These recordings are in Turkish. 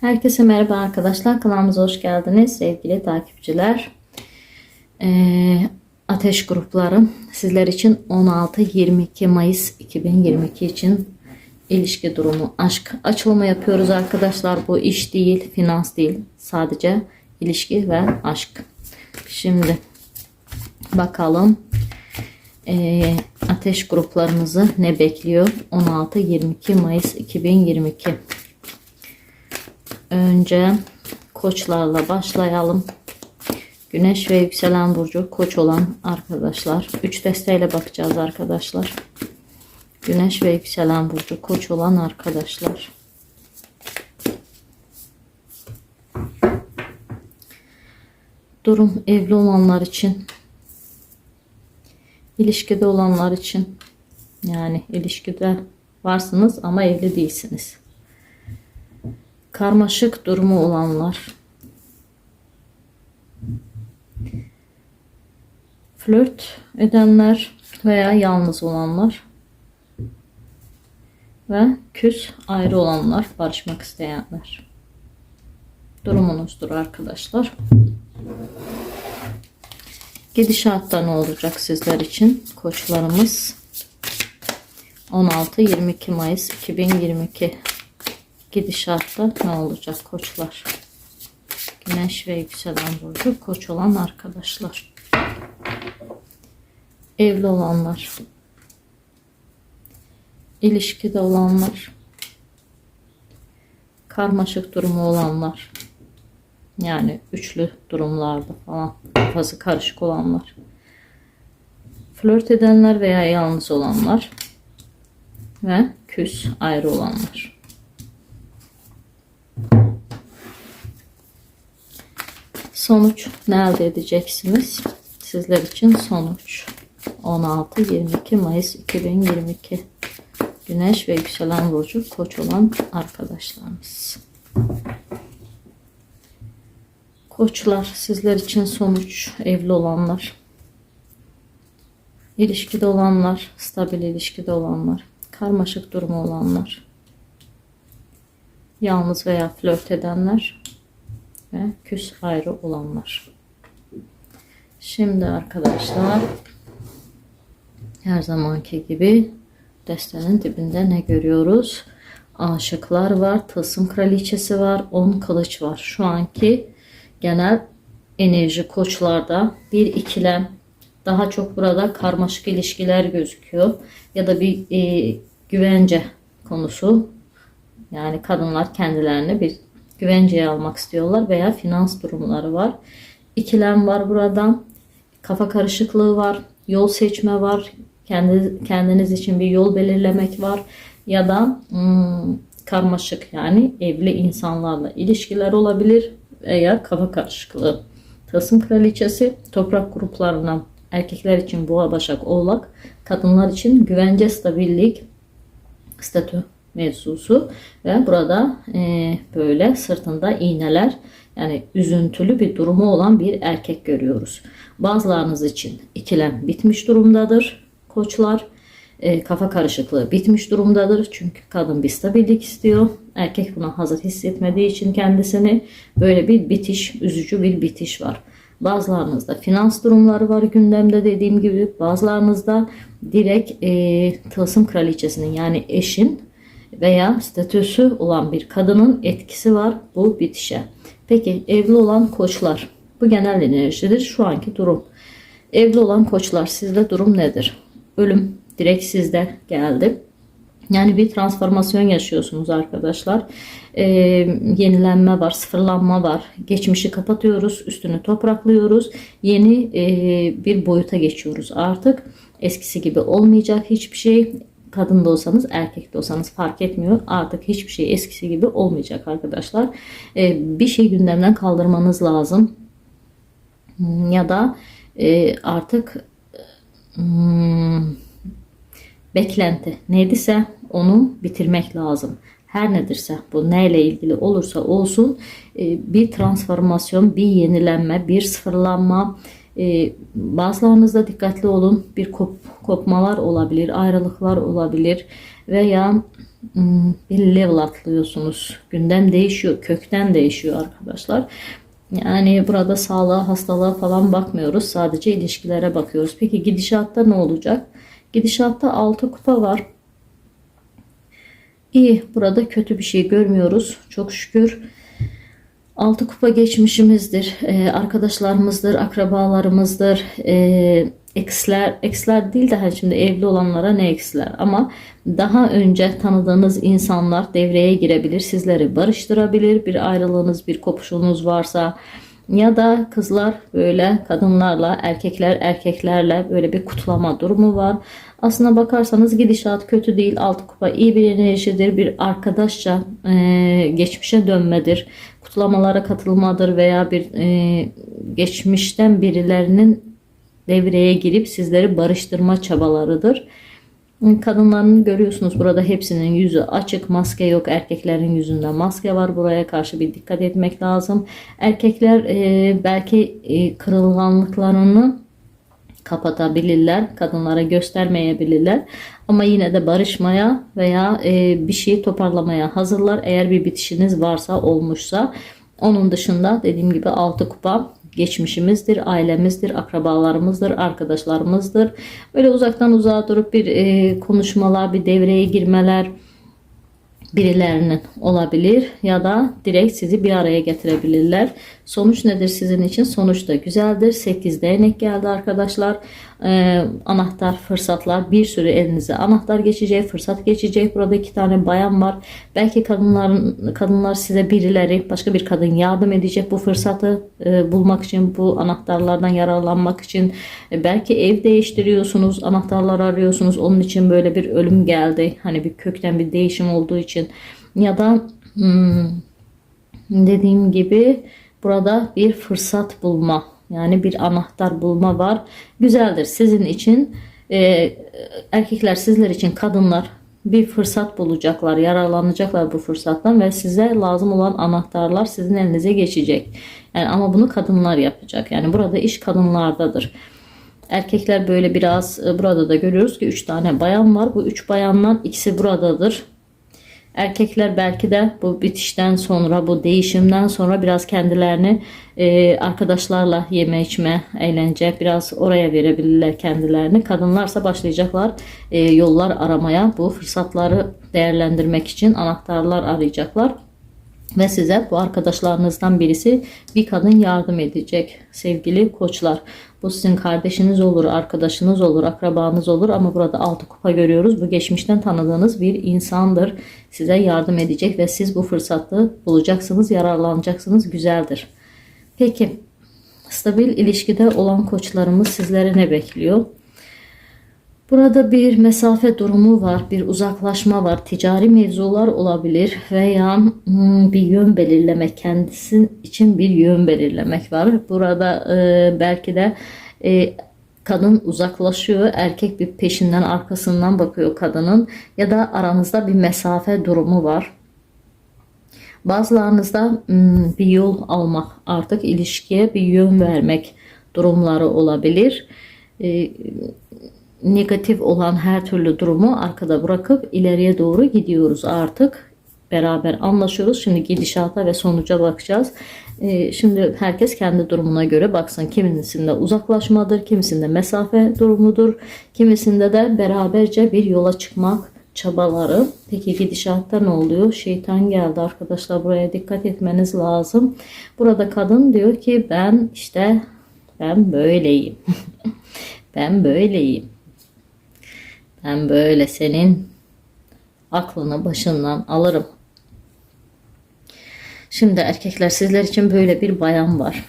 Herkese merhaba arkadaşlar. Kanalımıza hoş geldiniz sevgili takipçiler. Ee, ateş grupları sizler için 16-22 Mayıs 2022 için ilişki durumu aşk açılımı yapıyoruz arkadaşlar. Bu iş değil, finans değil. Sadece ilişki ve aşk. Şimdi bakalım ee, ateş gruplarımızı ne bekliyor? 16-22 Mayıs 2022 Önce koçlarla başlayalım. Güneş ve yükselen burcu koç olan arkadaşlar. 3 desteğiyle bakacağız arkadaşlar. Güneş ve yükselen burcu koç olan arkadaşlar. Durum evli olanlar için ilişkide olanlar için yani ilişkide varsınız ama evli değilsiniz karmaşık durumu olanlar, flört edenler veya yalnız olanlar ve küs ayrı olanlar, barışmak isteyenler. Durumunuzdur arkadaşlar. Gidişatta ne olacak sizler için? Koçlarımız 16-22 Mayıs 2022 gidişatta ne olacak koçlar? Güneş ve yükselen burcu koç olan arkadaşlar. Evli olanlar. ilişkide olanlar. Karmaşık durumu olanlar. Yani üçlü durumlarda falan kafası karışık olanlar. Flört edenler veya yalnız olanlar. Ve küs ayrı olanlar. Sonuç ne elde edeceksiniz? Sizler için sonuç 16-22 Mayıs 2022 Güneş ve yükselen burcu koç olan arkadaşlarımız. Koçlar sizler için sonuç evli olanlar. ilişkide olanlar, stabil ilişkide olanlar, karmaşık durumu olanlar, yalnız veya flört edenler, ve küs ayrı olanlar. Şimdi arkadaşlar her zamanki gibi destenin dibinde ne görüyoruz? Aşıklar var, tılsım kraliçesi var, on kılıç var. Şu anki genel enerji koçlarda bir ikilem, daha çok burada karmaşık ilişkiler gözüküyor. Ya da bir e, güvence konusu. Yani kadınlar kendilerini bir güvenceye almak istiyorlar veya finans durumları var. İkilem var burada. Kafa karışıklığı var. Yol seçme var. Kendi, kendiniz için bir yol belirlemek var. Ya da hmm, karmaşık yani evli insanlarla ilişkiler olabilir veya kafa karışıklığı. Tılsım kraliçesi toprak gruplarına erkekler için boğa başak oğlak kadınlar için güvence stabillik statü mevzusu ve burada e, böyle sırtında iğneler yani üzüntülü bir durumu olan bir erkek görüyoruz. Bazılarınız için ikilem bitmiş durumdadır koçlar. E, kafa karışıklığı bitmiş durumdadır. Çünkü kadın bir stabillik istiyor. Erkek buna hazır hissetmediği için kendisini böyle bir bitiş, üzücü bir bitiş var. Bazılarınızda finans durumları var gündemde dediğim gibi. Bazılarınızda direkt e, tılsım kraliçesinin yani eşin veya statüsü olan bir kadının etkisi var bu bitişe. Peki evli olan koçlar. Bu genel enerjidir şu anki durum. Evli olan koçlar sizde durum nedir? Ölüm direkt sizde geldi. Yani bir transformasyon yaşıyorsunuz arkadaşlar. Ee, yenilenme var, sıfırlanma var. Geçmişi kapatıyoruz, üstünü topraklıyoruz. Yeni e, bir boyuta geçiyoruz artık. Eskisi gibi olmayacak hiçbir şey kadın da olsanız erkek de olsanız fark etmiyor. Artık hiçbir şey eskisi gibi olmayacak arkadaşlar. Ee, bir şey gündemden kaldırmanız lazım. Hmm, ya da e, artık hmm, beklenti neydiyse onu bitirmek lazım. Her nedirse bu neyle ilgili olursa olsun e, bir transformasyon, bir yenilenme, bir sıfırlanma, e, bazılarınızda dikkatli olun. Bir kop, kopmalar olabilir, ayrılıklar olabilir veya hmm, bir level atlıyorsunuz. Gündem değişiyor, kökten değişiyor arkadaşlar. Yani burada sağlığa, hastalığa falan bakmıyoruz. Sadece ilişkilere bakıyoruz. Peki gidişatta ne olacak? Gidişatta 6 kupa var. İyi, burada kötü bir şey görmüyoruz. Çok şükür. Altı kupa geçmişimizdir, e, arkadaşlarımızdır, akrabalarımızdır, e, eksler, eksler değil de hani şimdi evli olanlara ne eksler? Ama daha önce tanıdığınız insanlar devreye girebilir, sizleri barıştırabilir, bir ayrılığınız, bir kopuşunuz varsa ya da kızlar böyle kadınlarla, erkekler erkeklerle böyle bir kutlama durumu var. Aslına bakarsanız gidişat kötü değil. Altı kupa iyi bir enerjidir. Bir arkadaşça e, geçmişe dönmedir. Kutlamalara katılmadır veya bir e, geçmişten birilerinin devreye girip sizleri barıştırma çabalarıdır. Kadınların görüyorsunuz burada hepsinin yüzü açık, maske yok. Erkeklerin yüzünde maske var. Buraya karşı bir dikkat etmek lazım. Erkekler e, belki e, kırılganlıklarını kapatabilirler. Kadınlara göstermeyebilirler. Ama yine de barışmaya veya e, bir şeyi toparlamaya hazırlar. Eğer bir bitişiniz varsa olmuşsa. Onun dışında dediğim gibi altı kupa geçmişimizdir, ailemizdir, akrabalarımızdır, arkadaşlarımızdır. Böyle uzaktan uzağa durup bir e, konuşmalar, bir devreye girmeler birilerinin olabilir ya da direkt sizi bir araya getirebilirler. Sonuç nedir sizin için? Sonuç da güzeldir. 8 değnek geldi arkadaşlar. Ee, anahtar, fırsatlar bir sürü elinize anahtar geçecek, fırsat geçecek. Burada iki tane bayan var. Belki kadınların kadınlar size birileri, başka bir kadın yardım edecek bu fırsatı e, bulmak için, bu anahtarlardan yararlanmak için. E, belki ev değiştiriyorsunuz, anahtarlar arıyorsunuz. Onun için böyle bir ölüm geldi. Hani bir kökten bir değişim olduğu için ya da hmm, dediğim gibi burada bir fırsat bulma yani bir anahtar bulma var. Güzeldir sizin için. E, erkekler sizler için kadınlar bir fırsat bulacaklar, yararlanacaklar bu fırsattan ve size lazım olan anahtarlar sizin elinize geçecek. Yani ama bunu kadınlar yapacak. Yani burada iş kadınlardadır. Erkekler böyle biraz e, burada da görüyoruz ki 3 tane bayan var. Bu 3 bayandan ikisi buradadır. Erkekler belki de bu bitişten sonra, bu değişimden sonra biraz kendilerini e, arkadaşlarla yeme içme, eğlence biraz oraya verebilirler kendilerini. Kadınlarsa başlayacaklar e, yollar aramaya, bu fırsatları değerlendirmek için anahtarlar arayacaklar. Ve size bu arkadaşlarınızdan birisi bir kadın yardım edecek sevgili koçlar. Bu sizin kardeşiniz olur, arkadaşınız olur, akrabanız olur ama burada altı kupa görüyoruz. Bu geçmişten tanıdığınız bir insandır. Size yardım edecek ve siz bu fırsatı bulacaksınız, yararlanacaksınız. Güzeldir. Peki stabil ilişkide olan koçlarımız sizlere ne bekliyor? Burada bir mesafe durumu var, bir uzaklaşma var, ticari mevzular olabilir veya hmm, bir yön belirlemek, kendisi için bir yön belirlemek var. Burada e, belki de e, kadın uzaklaşıyor, erkek bir peşinden arkasından bakıyor kadının ya da aranızda bir mesafe durumu var. Bazılarınızda hmm, bir yol almak, artık ilişkiye bir yön vermek durumları olabilir. Negatif olan her türlü durumu arkada bırakıp ileriye doğru gidiyoruz artık. Beraber anlaşıyoruz. Şimdi gidişata ve sonuca bakacağız. Ee, şimdi herkes kendi durumuna göre baksın. Kimisinde uzaklaşmadır, kimisinde mesafe durumudur, kimisinde de beraberce bir yola çıkmak çabaları. Peki gidişatta ne oluyor? Şeytan geldi arkadaşlar buraya dikkat etmeniz lazım. Burada kadın diyor ki ben işte ben böyleyim. ben böyleyim. Ben böyle senin aklını başından alırım. Şimdi erkekler sizler için böyle bir bayan var.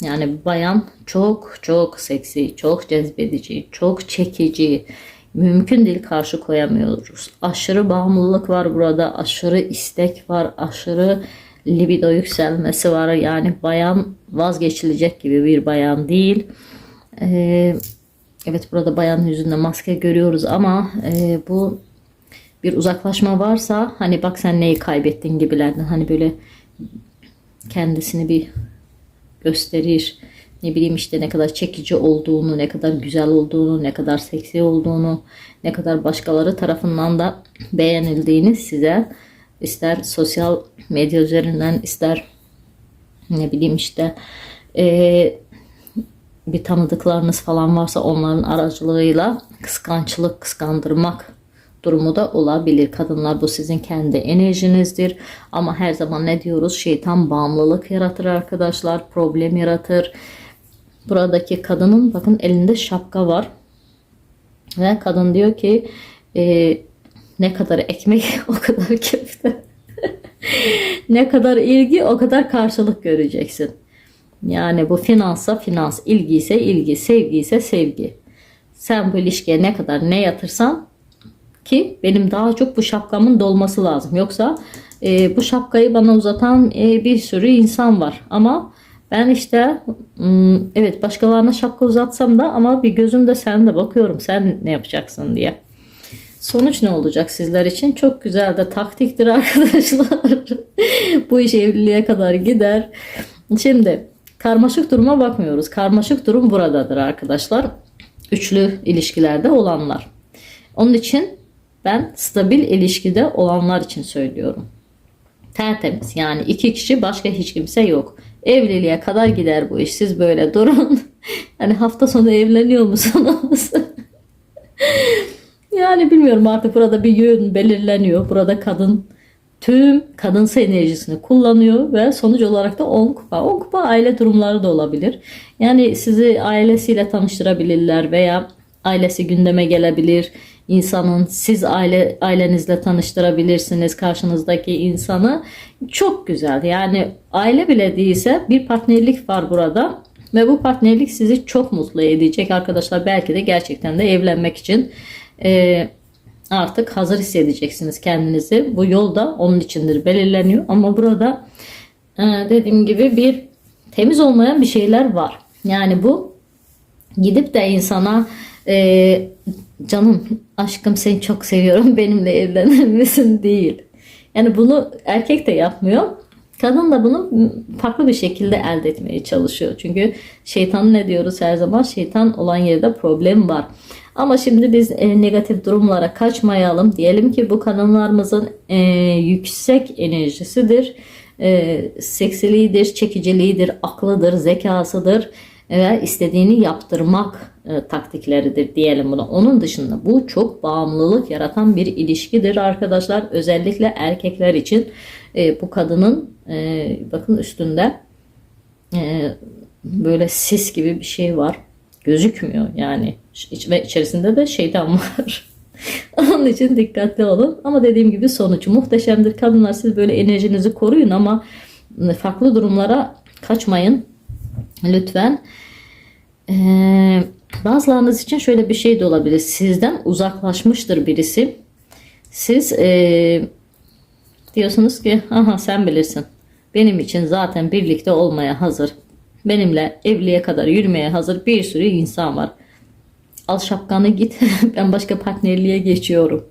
Yani bayan çok çok seksi, çok cezbedici, çok çekici. Mümkün değil karşı koyamıyoruz. Aşırı bağımlılık var burada, aşırı istek var, aşırı libido yükselmesi var. Yani bayan vazgeçilecek gibi bir bayan değil. Ee, Evet burada bayan yüzünde maske görüyoruz ama e, bu bir uzaklaşma varsa hani bak sen neyi kaybettin gibilerden hani böyle kendisini bir gösterir ne bileyim işte ne kadar çekici olduğunu, ne kadar güzel olduğunu, ne kadar seksi olduğunu, ne kadar başkaları tarafından da beğenildiğini size ister sosyal medya üzerinden ister ne bileyim işte eee, bir tanıdıklarınız falan varsa onların aracılığıyla kıskançlık, kıskandırmak durumu da olabilir. Kadınlar bu sizin kendi enerjinizdir. Ama her zaman ne diyoruz? Şeytan bağımlılık yaratır arkadaşlar. Problem yaratır. Buradaki kadının bakın elinde şapka var. Ve kadın diyor ki e, ne kadar ekmek o kadar köfte. ne kadar ilgi o kadar karşılık göreceksin. Yani bu finansa finans, ilgi ise ilgi, sevgi ise sevgi. Sen bu ilişkiye ne kadar ne yatırsan ki benim daha çok bu şapkamın dolması lazım. Yoksa e, bu şapkayı bana uzatan e, bir sürü insan var. Ama ben işte evet başkalarına şapka uzatsam da ama bir gözüm de sende bakıyorum sen ne yapacaksın diye. Sonuç ne olacak sizler için? Çok güzel de taktiktir arkadaşlar. Bu iş evliliğe kadar gider. Şimdi karmaşık duruma bakmıyoruz. Karmaşık durum buradadır arkadaşlar. Üçlü ilişkilerde olanlar. Onun için ben stabil ilişkide olanlar için söylüyorum. Tertemiz yani iki kişi başka hiç kimse yok. Evliliğe kadar gider bu iş. Siz böyle durun. Yani hafta sonu evleniyor musunuz? Yani bilmiyorum artık burada bir yön belirleniyor. Burada kadın tüm kadınsı enerjisini kullanıyor ve sonuç olarak da 10 kupa. 10 kupa aile durumları da olabilir. Yani sizi ailesiyle tanıştırabilirler veya ailesi gündeme gelebilir. İnsanın siz aile ailenizle tanıştırabilirsiniz karşınızdaki insanı. Çok güzel. Yani aile bile değilse bir partnerlik var burada. Ve bu partnerlik sizi çok mutlu edecek arkadaşlar. Belki de gerçekten de evlenmek için e, artık hazır hissedeceksiniz kendinizi. Bu yolda onun içindir belirleniyor. Ama burada e, dediğim gibi bir temiz olmayan bir şeyler var. Yani bu gidip de insana e, canım aşkım seni çok seviyorum benimle evlenir misin değil. Yani bunu erkek de yapmıyor. Kadın da bunu farklı bir şekilde elde etmeye çalışıyor. Çünkü şeytan ne diyoruz her zaman? Şeytan olan yerde problem var. Ama şimdi biz e, negatif durumlara kaçmayalım. Diyelim ki bu kadınlarımızın e, yüksek enerjisidir. E, seksiliğidir, çekiciliğidir, aklıdır, zekasıdır ve istediğini yaptırmak e, taktikleridir diyelim buna. Onun dışında bu çok bağımlılık yaratan bir ilişkidir arkadaşlar. Özellikle erkekler için e, bu kadının e, bakın üstünde e, böyle sis gibi bir şey var. Gözükmüyor yani İç- ve içerisinde de şeytan var. Onun için dikkatli olun. Ama dediğim gibi sonuç muhteşemdir. Kadınlar siz böyle enerjinizi koruyun ama farklı durumlara kaçmayın. Lütfen. Ee, bazılarınız için şöyle bir şey de olabilir. Sizden uzaklaşmıştır birisi. Siz ee, diyorsunuz ki aha sen bilirsin. Benim için zaten birlikte olmaya hazır. Benimle evliliğe kadar yürümeye hazır bir sürü insan var. Al şapkanı git. ben başka partnerliğe geçiyorum.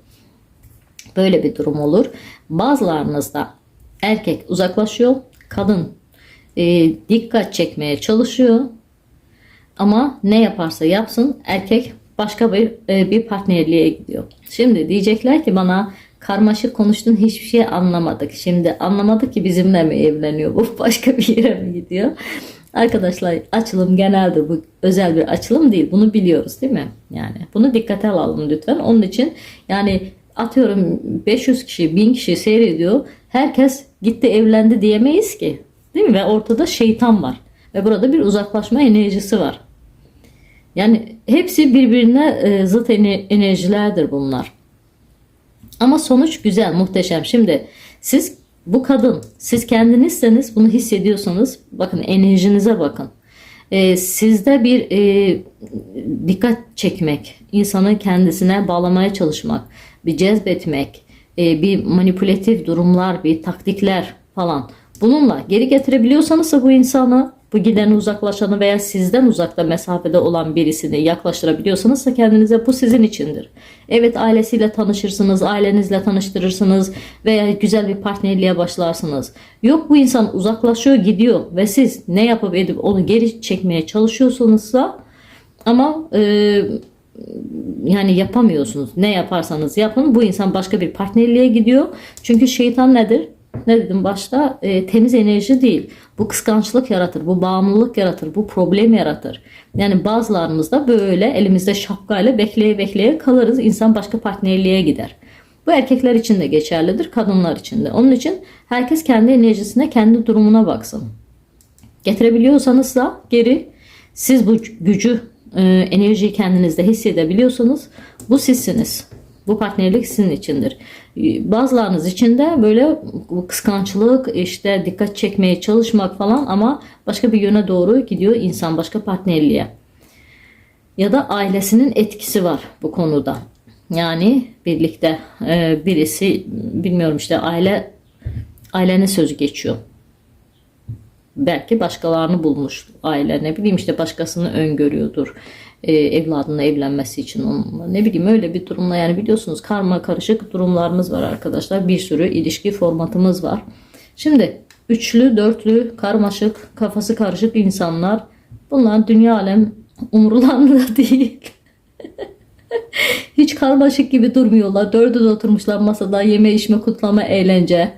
Böyle bir durum olur. Bazılarınızda erkek uzaklaşıyor. Kadın e, dikkat çekmeye çalışıyor. Ama ne yaparsa yapsın erkek başka bir e, bir partnerliğe gidiyor. Şimdi diyecekler ki bana karmaşık konuştun hiçbir şey anlamadık. Şimdi anlamadık ki bizimle mi evleniyor bu başka bir yere mi gidiyor? Arkadaşlar açılım genelde bu özel bir açılım değil. Bunu biliyoruz değil mi? Yani bunu dikkate alalım lütfen. Onun için yani atıyorum 500 kişi 1000 kişi seyrediyor. Herkes gitti evlendi diyemeyiz ki. Değil mi? Ve ortada şeytan var. Ve burada bir uzaklaşma enerjisi var. Yani hepsi birbirine e, zıt ene- enerjilerdir bunlar. Ama sonuç güzel, muhteşem. Şimdi siz bu kadın, siz kendinizseniz bunu hissediyorsanız bakın enerjinize bakın. Ee, sizde bir e, dikkat çekmek, insanı kendisine bağlamaya çalışmak, bir cezbetmek, e, bir manipülatif durumlar, bir taktikler falan. Bununla geri getirebiliyorsanız bu insanı, bu gideni uzaklaşanı veya sizden uzakta mesafede olan birisini yaklaştırabiliyorsanız da kendinize bu sizin içindir. Evet ailesiyle tanışırsınız, ailenizle tanıştırırsınız veya güzel bir partnerliğe başlarsınız. Yok bu insan uzaklaşıyor gidiyor ve siz ne yapıp edip onu geri çekmeye çalışıyorsanızsa ama e, yani yapamıyorsunuz. Ne yaparsanız yapın bu insan başka bir partnerliğe gidiyor. Çünkü şeytan nedir? Ne dedim başta? E, temiz enerji değil. Bu kıskançlık yaratır, bu bağımlılık yaratır, bu problem yaratır. Yani bazılarımızda böyle elimizde şapkayla bekleye bekleye kalırız. İnsan başka partnerliğe gider. Bu erkekler için de geçerlidir, kadınlar için de. Onun için herkes kendi enerjisine, kendi durumuna baksın. Getirebiliyorsanız da geri siz bu gücü, e, enerjiyi kendinizde hissedebiliyorsanız bu sizsiniz. Bu partnerlik sizin içindir. Bazılarınız için de böyle kıskançlık, işte dikkat çekmeye çalışmak falan ama başka bir yöne doğru gidiyor insan başka partnerliğe. Ya da ailesinin etkisi var bu konuda. Yani birlikte e, birisi bilmiyorum işte aile ailenin sözü geçiyor belki başkalarını bulmuş aile ne bileyim işte başkasını öngörüyordur. E, evladının evlenmesi için onunla. Ne bileyim öyle bir durumla. Yani biliyorsunuz karma karışık durumlarımız var arkadaşlar. Bir sürü ilişki formatımız var. Şimdi üçlü dörtlü karmaşık kafası karışık insanlar. Bunlar dünya alem umurlarında değil. Hiç karmaşık gibi durmuyorlar. Dördü de oturmuşlar masada. Yeme içme kutlama eğlence.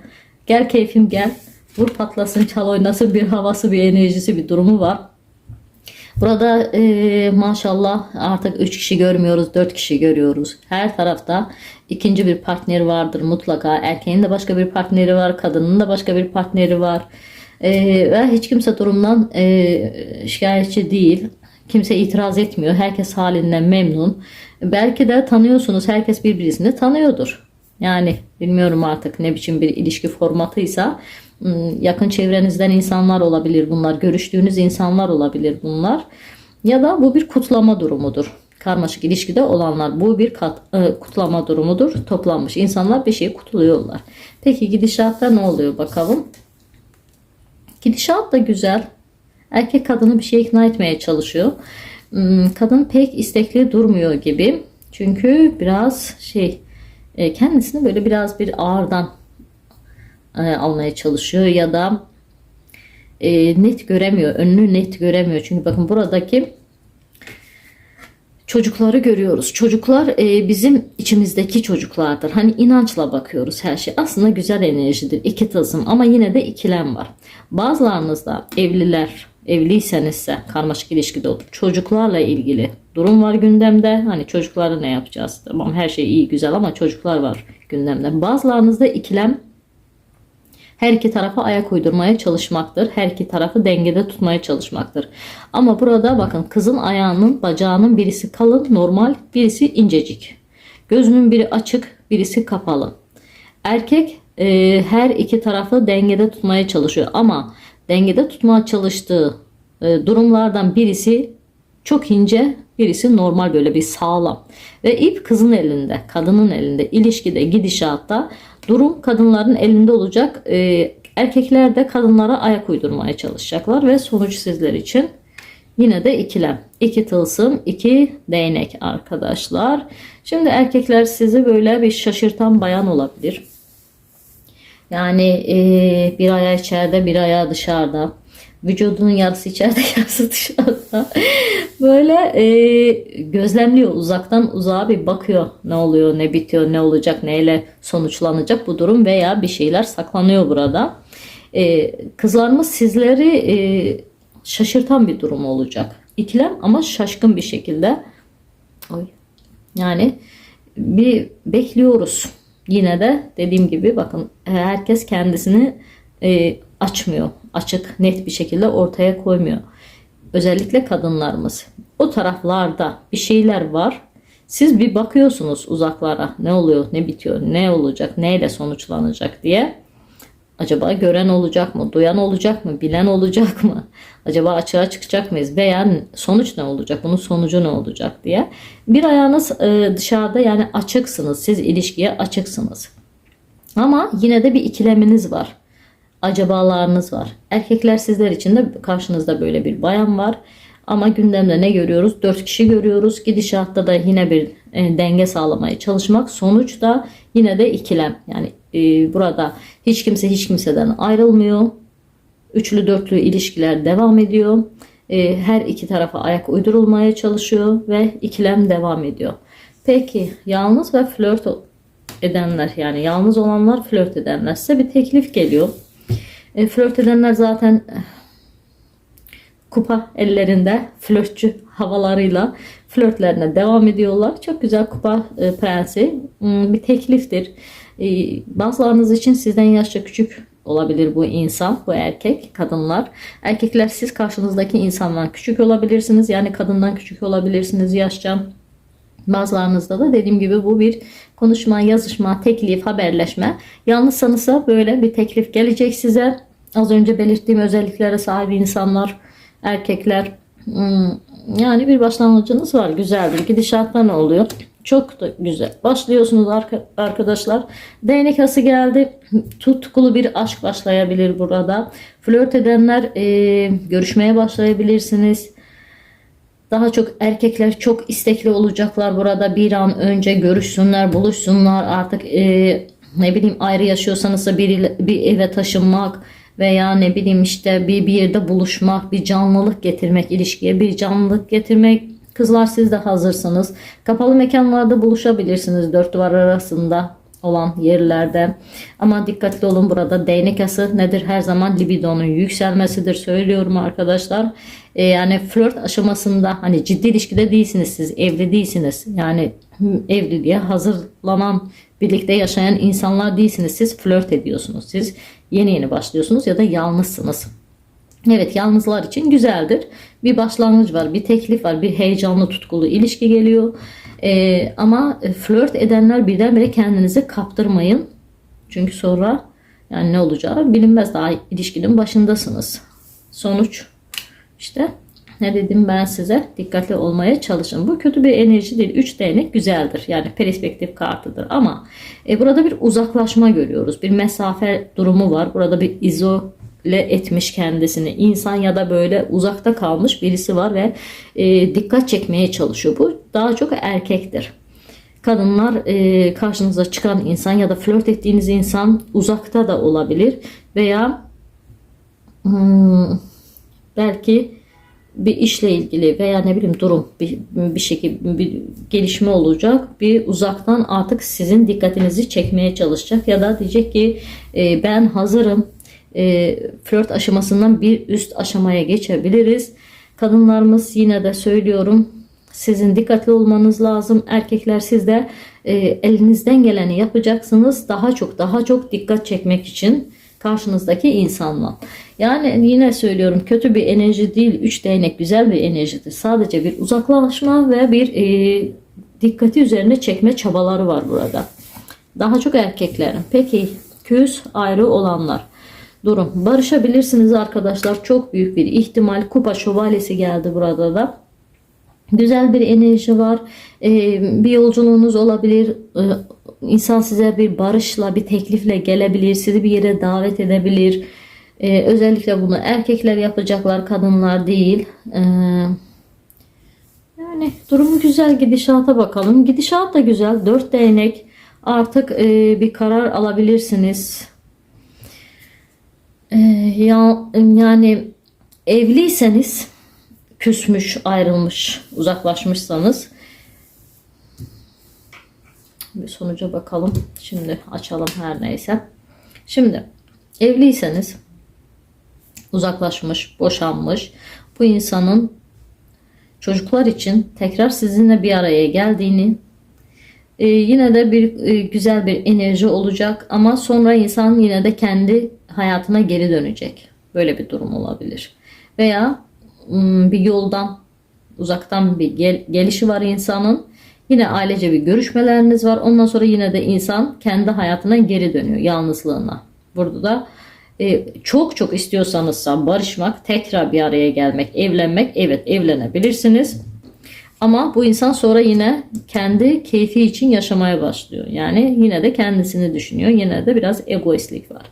Gel keyfim gel vur patlasın çal oynasın bir havası bir enerjisi bir durumu var. Burada e, maşallah artık 3 kişi görmüyoruz 4 kişi görüyoruz. Her tarafta ikinci bir partner vardır mutlaka. Erkeğin de başka bir partneri var kadının da başka bir partneri var. E, ve hiç kimse durumdan e, şikayetçi değil. Kimse itiraz etmiyor. Herkes halinden memnun. Belki de tanıyorsunuz. Herkes birbirini tanıyordur. Yani bilmiyorum artık ne biçim bir ilişki formatıysa yakın çevrenizden insanlar olabilir bunlar. Görüştüğünüz insanlar olabilir bunlar. Ya da bu bir kutlama durumudur. Karmaşık ilişkide olanlar bu bir kat, e, kutlama durumudur. Toplanmış insanlar bir şeyi kutluyorlar. Peki gidişatta ne oluyor bakalım. Gidişat da güzel. Erkek kadını bir şey ikna etmeye çalışıyor. Kadın pek istekli durmuyor gibi. Çünkü biraz şey e, kendisini böyle biraz bir ağırdan e, almaya çalışıyor ya da e, net göremiyor. Önünü net göremiyor. Çünkü bakın buradaki çocukları görüyoruz. Çocuklar bizim içimizdeki çocuklardır. Hani inançla bakıyoruz her şey. Aslında güzel enerjidir. İki tılsım ama yine de ikilem var. Bazılarınızda evliler, evliysenizse karmaşık ilişkide olur. Çocuklarla ilgili durum var gündemde. Hani çocukları ne yapacağız? Tamam her şey iyi güzel ama çocuklar var gündemde. Bazılarınızda ikilem her iki tarafa ayak uydurmaya çalışmaktır. Her iki tarafı dengede tutmaya çalışmaktır. Ama burada bakın kızın ayağının bacağının birisi kalın normal birisi incecik. Gözünün biri açık birisi kapalı. Erkek e, her iki tarafı dengede tutmaya çalışıyor ama dengede tutmaya çalıştığı e, durumlardan birisi çok ince birisi normal böyle bir sağlam. Ve ip kızın elinde, kadının elinde, ilişkide, gidişatta durum kadınların elinde olacak. Ee, erkekler de kadınlara ayak uydurmaya çalışacaklar ve sonuç sizler için yine de ikilem. İki tılsım, iki değnek arkadaşlar. Şimdi erkekler sizi böyle bir şaşırtan bayan olabilir. Yani e, bir ayağı içeride, bir ayağı dışarıda. Vücudunun yarısı içeride, yarısı dışarıda. Böyle e, gözlemliyor uzaktan uzağa bir bakıyor ne oluyor ne bitiyor ne olacak neyle sonuçlanacak bu durum veya bir şeyler saklanıyor burada. E, kızlarımız sizleri e, şaşırtan bir durum olacak. İkilem ama şaşkın bir şekilde. Oy. Yani bir bekliyoruz. Yine de dediğim gibi bakın herkes kendisini e, açmıyor. Açık net bir şekilde ortaya koymuyor özellikle kadınlarımız. O taraflarda bir şeyler var. Siz bir bakıyorsunuz uzaklara ne oluyor, ne bitiyor, ne olacak, neyle sonuçlanacak diye. Acaba gören olacak mı, duyan olacak mı, bilen olacak mı? Acaba açığa çıkacak mıyız? Veya sonuç ne olacak, bunun sonucu ne olacak diye. Bir ayağınız e, dışarıda yani açıksınız, siz ilişkiye açıksınız. Ama yine de bir ikileminiz var. Acabalarınız var. Erkekler sizler için de karşınızda böyle bir bayan var. Ama gündemde ne görüyoruz? 4 kişi görüyoruz. Gidişatta da yine bir e, denge sağlamaya çalışmak. Sonuçta yine de ikilem. Yani e, burada hiç kimse hiç kimseden ayrılmıyor. Üçlü dörtlü ilişkiler devam ediyor. E, her iki tarafa ayak uydurulmaya çalışıyor ve ikilem devam ediyor. Peki yalnız ve flört edenler yani yalnız olanlar flört edenler size bir teklif geliyor. E, flört edenler zaten eh, kupa ellerinde flörtçü havalarıyla flörtlerine devam ediyorlar. Çok güzel kupa e, prensi Hmm, bir tekliftir. E, bazılarınız için sizden yaşça küçük olabilir bu insan, bu erkek, kadınlar. Erkekler siz karşınızdaki insandan küçük olabilirsiniz. Yani kadından küçük olabilirsiniz yaşça. Bazılarınızda da dediğim gibi bu bir konuşma, yazışma, teklif, haberleşme. Yalnızsanızsa böyle bir teklif gelecek size. Az önce belirttiğim özelliklere sahip insanlar, erkekler. hmm, Yani bir başlangıcınız var. Güzeldir. Gidişatta ne oluyor? Çok da güzel. Başlıyorsunuz arka- arkadaşlar. Değnek ası geldi. Tutkulu bir aşk başlayabilir burada. Flört edenler e, görüşmeye başlayabilirsiniz. Daha çok erkekler çok istekli olacaklar burada bir an önce görüşsünler, buluşsunlar. Artık e, ne bileyim ayrı yaşıyorsanız da bir, bir eve taşınmak veya ne bileyim işte bir, bir yerde buluşmak, bir canlılık getirmek ilişkiye, bir canlılık getirmek. Kızlar siz de hazırsınız. Kapalı mekanlarda buluşabilirsiniz dört duvar arasında olan yerlerde. Ama dikkatli olun burada değnek ası nedir? Her zaman libidonun yükselmesidir söylüyorum arkadaşlar. Ee, yani flört aşamasında hani ciddi ilişkide değilsiniz siz evli değilsiniz. Yani evliliğe hazırlanan birlikte yaşayan insanlar değilsiniz. Siz flört ediyorsunuz. Siz yeni yeni başlıyorsunuz ya da yalnızsınız. Evet yalnızlar için güzeldir. Bir başlangıç var, bir teklif var, bir heyecanlı tutkulu ilişki geliyor. Ee, ama flört edenler birdenbire kendinizi kaptırmayın. Çünkü sonra yani ne olacağı bilinmez. Daha ilişkinin başındasınız. Sonuç işte ne dedim ben size dikkatli olmaya çalışın. Bu kötü bir enerji değil. 3 değnek güzeldir. Yani perspektif kartıdır. Ama e, burada bir uzaklaşma görüyoruz. Bir mesafe durumu var. Burada bir izole etmiş kendisini. İnsan ya da böyle uzakta kalmış birisi var ve e, dikkat çekmeye çalışıyor. Bu daha çok erkektir. Kadınlar e, karşınıza çıkan insan ya da flört ettiğiniz insan uzakta da olabilir veya hmm, belki bir işle ilgili veya ne bileyim durum bir, bir şekilde bir gelişme olacak. Bir uzaktan artık sizin dikkatinizi çekmeye çalışacak ya da diyecek ki e, ben hazırım. E, flört aşamasından bir üst aşamaya geçebiliriz. Kadınlarımız yine de söylüyorum sizin dikkatli olmanız lazım. Erkekler siz de e, elinizden geleni yapacaksınız. Daha çok daha çok dikkat çekmek için karşınızdaki insanla. Yani yine söylüyorum kötü bir enerji değil. Üç değnek güzel bir enerjidir. Sadece bir uzaklaşma ve bir e, dikkati üzerine çekme çabaları var burada. Daha çok erkeklerin. Peki küs ayrı olanlar. Durum. Barışabilirsiniz arkadaşlar. Çok büyük bir ihtimal. Kupa şövalyesi geldi burada da. Güzel bir enerji var. Ee, bir yolculuğunuz olabilir. Ee, insan size bir barışla, bir teklifle gelebilir. Sizi bir yere davet edebilir. Ee, özellikle bunu erkekler yapacaklar, kadınlar değil. Ee, yani durumu güzel gidişata bakalım. Gidişat da güzel. Dört değnek. Artık e, bir karar alabilirsiniz. Ee, ya, yani evliyseniz küsmüş, ayrılmış, uzaklaşmışsanız bir sonuca bakalım. Şimdi açalım her neyse. Şimdi evliyseniz uzaklaşmış, boşanmış bu insanın çocuklar için tekrar sizinle bir araya geldiğini e, yine de bir e, güzel bir enerji olacak ama sonra insan yine de kendi hayatına geri dönecek. Böyle bir durum olabilir. Veya bir yoldan uzaktan bir gel- gelişi var insanın. Yine ailece bir görüşmeleriniz var. Ondan sonra yine de insan kendi hayatına geri dönüyor yalnızlığına. Burada da e, çok çok istiyorsanız barışmak, tekrar bir araya gelmek, evlenmek evet evlenebilirsiniz. Ama bu insan sonra yine kendi keyfi için yaşamaya başlıyor. Yani yine de kendisini düşünüyor. Yine de biraz egoistlik var.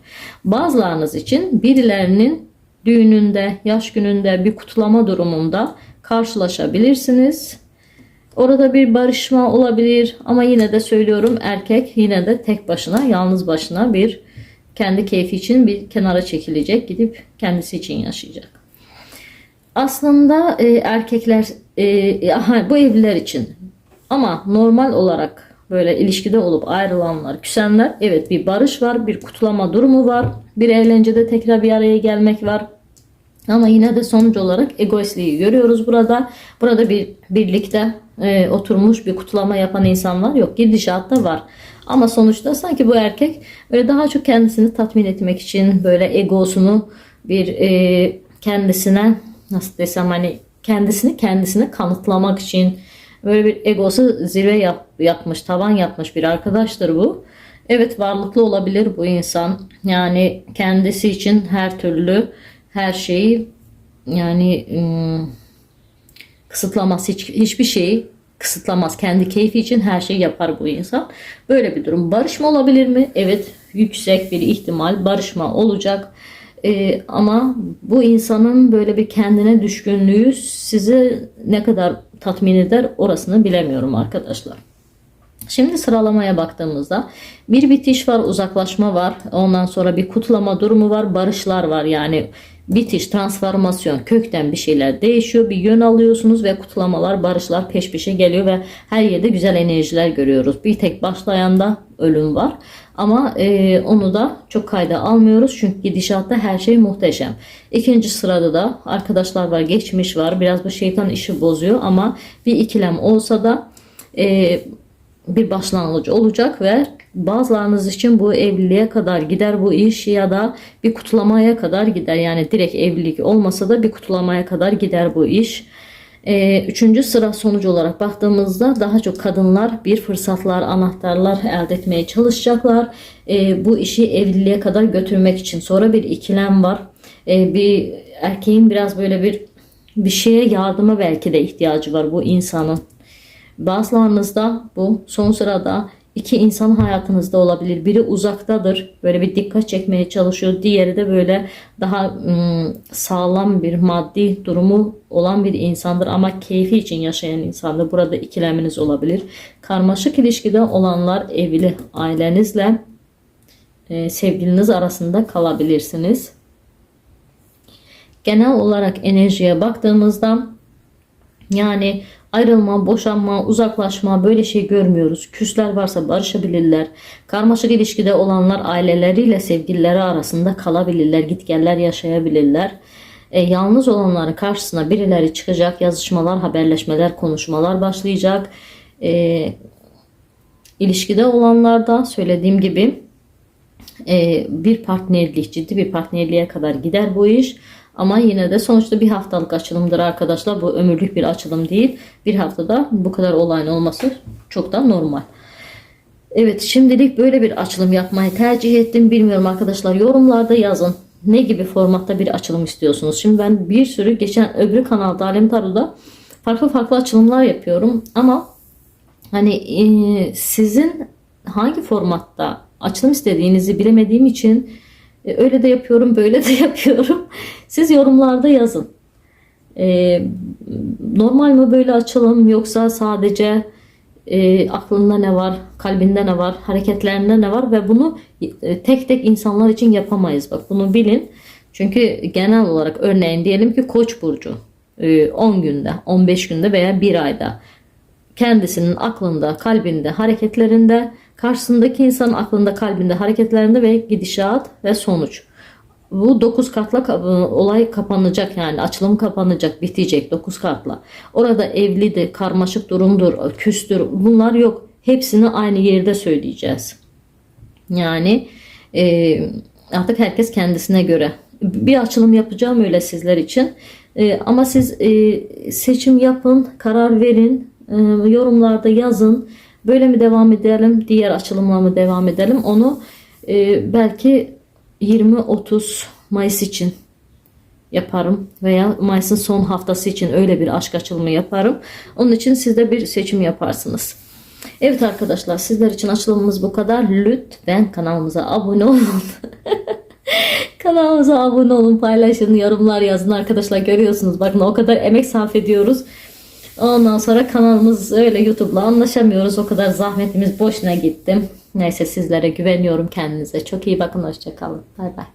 Bazılarınız için birilerinin düğününde, yaş gününde bir kutlama durumunda karşılaşabilirsiniz. Orada bir barışma olabilir ama yine de söylüyorum erkek yine de tek başına, yalnız başına bir kendi keyfi için bir kenara çekilecek, gidip kendisi için yaşayacak. Aslında e, erkekler e, aha, bu evliler için ama normal olarak böyle ilişkide olup ayrılanlar, küsenler evet bir barış var, bir kutlama durumu var, bir eğlencede tekrar bir araya gelmek var. Ama yine de sonuç olarak egoistliği görüyoruz burada. Burada bir birlikte e, oturmuş bir kutlama yapan insanlar yok. Gidişatta var. Ama sonuçta sanki bu erkek böyle daha çok kendisini tatmin etmek için böyle egosunu bir e, kendisine nasıl desem hani kendisini kendisine kanıtlamak için böyle bir egosu zirve yap, yapmış, tavan yapmış bir arkadaştır bu. Evet varlıklı olabilir bu insan. Yani kendisi için her türlü her şeyi yani kısıtlamaz hiç, hiçbir şeyi kısıtlamaz. Kendi keyfi için her şeyi yapar bu insan. Böyle bir durum. Barışma olabilir mi? Evet yüksek bir ihtimal barışma olacak. Ee, ama bu insanın böyle bir kendine düşkünlüğü sizi ne kadar tatmin eder orasını bilemiyorum arkadaşlar. Şimdi sıralamaya baktığımızda bir bitiş var, uzaklaşma var. Ondan sonra bir kutlama durumu var, barışlar var. Yani bitiş, transformasyon, kökten bir şeyler değişiyor. Bir yön alıyorsunuz ve kutlamalar, barışlar peş peşe geliyor ve her yerde güzel enerjiler görüyoruz. Bir tek başlayanda ölüm var. Ama e, onu da çok kayda almıyoruz çünkü gidişatta her şey muhteşem. İkinci sırada da arkadaşlar var, geçmiş var. Biraz bu şeytan işi bozuyor ama bir ikilem olsa da e, bir başlangıç olacak ve bazılarınız için bu evliliğe kadar gider bu iş ya da bir kutlamaya kadar gider. Yani direkt evlilik olmasa da bir kutlamaya kadar gider bu iş. Ee, üçüncü sıra sonucu olarak baktığımızda daha çok kadınlar bir fırsatlar, anahtarlar elde etmeye çalışacaklar. Ee, bu işi evliliğe kadar götürmek için. Sonra bir ikilem var. Ee, bir erkeğin biraz böyle bir bir şeye yardıma belki de ihtiyacı var bu insanın. Bazılarınızda bu son sırada iki insan hayatınızda olabilir. Biri uzaktadır. Böyle bir dikkat çekmeye çalışıyor. Diğeri de böyle daha ım, sağlam bir maddi durumu olan bir insandır ama keyfi için yaşayan insandır. Burada ikileminiz olabilir. Karmaşık ilişkide olanlar evli ailenizle e, sevgiliniz arasında kalabilirsiniz. Genel olarak enerjiye baktığımızda yani ayrılma, boşanma, uzaklaşma böyle şey görmüyoruz. Küsler varsa barışabilirler. Karmaşık ilişkide olanlar aileleriyle sevgilileri arasında kalabilirler. Gitgeller yaşayabilirler. E, yalnız olanların karşısına birileri çıkacak. Yazışmalar, haberleşmeler, konuşmalar başlayacak. E, ilişkide olanlarda söylediğim gibi e, bir partnerlik, ciddi bir partnerliğe kadar gider bu iş. Ama yine de sonuçta bir haftalık açılımdır arkadaşlar. Bu ömürlük bir açılım değil. Bir haftada bu kadar olayın olması çok da normal. Evet şimdilik böyle bir açılım yapmayı tercih ettim. Bilmiyorum arkadaşlar yorumlarda yazın. Ne gibi formatta bir açılım istiyorsunuz? Şimdi ben bir sürü geçen öbür kanalda Alem Taro'da farklı farklı açılımlar yapıyorum. Ama hani e, sizin hangi formatta açılım istediğinizi bilemediğim için e, öyle de yapıyorum, böyle de yapıyorum. Siz yorumlarda yazın. E, normal mi böyle açalım yoksa sadece e, aklında ne var, kalbinde ne var, hareketlerinde ne var ve bunu tek tek insanlar için yapamayız. Bak bunu bilin. Çünkü genel olarak örneğin diyelim ki Koç burcu e, 10 günde, 15 günde veya bir ayda kendisinin aklında, kalbinde, hareketlerinde, karşısındaki insanın aklında, kalbinde, hareketlerinde ve gidişat ve sonuç. Bu 9 kartla olay kapanacak yani açılım kapanacak, bitecek 9 kartla. Orada evlidir, karmaşık durumdur, küstür bunlar yok. Hepsini aynı yerde söyleyeceğiz. Yani e, artık herkes kendisine göre bir açılım yapacağım öyle sizler için. E, ama siz e, seçim yapın, karar verin, e, yorumlarda yazın. Böyle mi devam edelim, diğer açılımla mı devam edelim? Onu e, belki 20-30 Mayıs için yaparım veya Mayıs'ın son haftası için öyle bir aşk açılımı yaparım. Onun için siz de bir seçim yaparsınız. Evet arkadaşlar sizler için açılımımız bu kadar. Lütfen kanalımıza abone olun. Kanalımıza abone olun, paylaşın, yorumlar yazın arkadaşlar. Görüyorsunuz bakın o kadar emek sarf ediyoruz. Ondan sonra kanalımız öyle YouTube'la anlaşamıyoruz. O kadar zahmetimiz boşuna gitti. Neyse sizlere güveniyorum kendinize. Çok iyi bakın. Hoşçakalın. Bay bay.